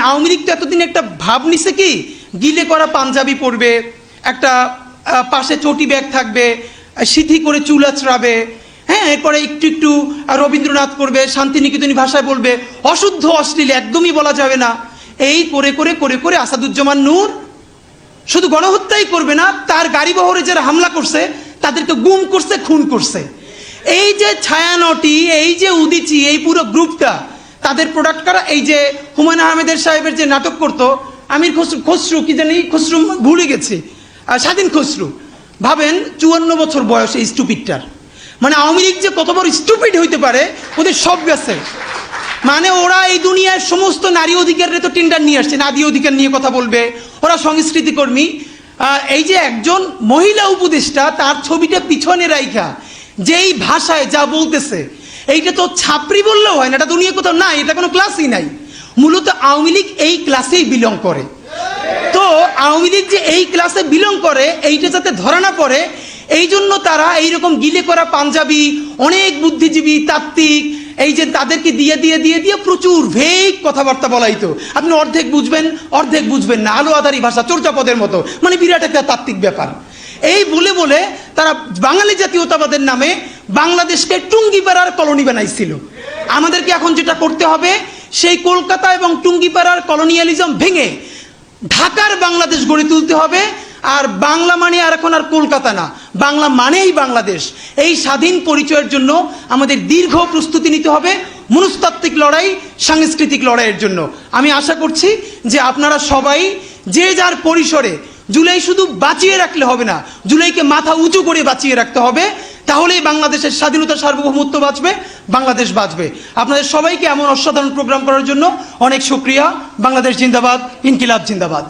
মানে আওয়ামী লীগ তো এতদিন একটা ভাব নিছে কি? গিলে করা পাঞ্জাবি পরবে, একটা পাশে চটি ব্যাগ থাকবে, সিঁথি করে চুল আঁচড়াবে হ্যাঁ এরপরে একটু একটু রবীন্দ্রনাথ করবে শান্তিনিকেতনী ভাষায় বলবে, অশুদ্ধ, অশ্লীল, একদমই বলা যাবে না। এই করে করে করে করে আসাদুজ্জামান নূর শুধু গণহত্যাই করবে না, তার গাড়ি বহরে যারা হামলা করছে, তাদেরকে গুম করছে, খুন করছে। এই যে ছায়ানটি, এই যে উদিচি, এই পুরো গ্রুপটা তাদের প্রোডাক্ট করা? এই যে হুমায়ুন আহমেদের সাহেবের যে নাটক করতো, আমির খসরু খসরু কি জানি? খসরু ভুলে গেছি। স্বাধীন খসরু। ভাবেন চুয়ান্ন বছর বয়স এই স্টুপিডটার মানে আওয়ামী লীগ যে কত বড় স্টুপিড হইতে পারে, ওদের সব গেছে। মানে ওরা এই দুনিয়ার সমস্ত নারী অধিকারের তো টেন্ডার নিয়ে আসছে, নারী অধিকার নিয়ে কথা বলবে, ওরা সংস্কৃতি কর্মী। এই যে একজন মহিলা উপদেষ্টা, তার ছবিটা পিছনে রাইখা, যেই ভাষায় যা বলতেছে এইটা তো ছাপরি বললেও হয় না, এটা দুনিয়া কোথাও নাই, এটা কোনো ক্লাসই নাই। মূলত আওয়ামী লীগ এই ক্লাসেই বিলং করে। তো আওয়ামী লীগ যে এই ক্লাসে বিলং করে, এইটা যাতে ধরা না পড়ে, এই জন্য তারা এইরকম গিলে করা পাঞ্জাবি, অনেক বুদ্ধিজীবী, তাত্ত্বিক, এই যে তাদেরকে দিয়ে দিয়ে দিয়ে দিয়ে প্রচুর ভেগ কথাবার্তা বলাইতো আপনি অর্ধেক বুঝবেন অর্ধেক বুঝবেন না আলো আধারি ভাষা চর্যাপদের মতো মানে বিরাট একটা তাত্ত্বিক ব্যাপার। এই বলে বলে তারা বাঙালি জাতীয়তাবাদের নামে বাংলাদেশকে টুঙ্গিপাড়ার কলোনি বানাইছিল। আমাদেরকে এখন যেটা করতে হবে, সেই কলকাতা এবং টুঙ্গিপাড়ার কলোনিয়ালিজম ভেঙে ঢাকার বাংলাদেশ গড়ে তুলতে হবে, আর বাংলা মানে আর এখন আর কলকাতা না। বাংলা মানেই বাংলাদেশ। এই স্বাধীন পরিচয়ের জন্য আমাদের দীর্ঘ প্রস্তুতি নিতে হবে, মনস্তাত্ত্বিক লড়াই, সাংস্কৃতিক লড়াইয়ের জন্য। আমি আশা করছি যে আপনারা সবাই যে যার পরিসরে, জুলাই শুধু বাঁচিয়ে রাখলে হবে না, জুলাইকে মাথা উঁচু করে বাঁচিয়ে রাখতে হবে। তাহলেই বাংলাদেশের স্বাধীনতা সার্বভৌমত্ব বাঁচবে, বাংলাদেশ বাঁচবে। আপনাদের সবাইকে এমন অসাধারণ প্রোগ্রাম করার জন্য অনেক সুক্রিয়া বাংলাদেশ জিন্দাবাদ, ইনকিলাব জিন্দাবাদ।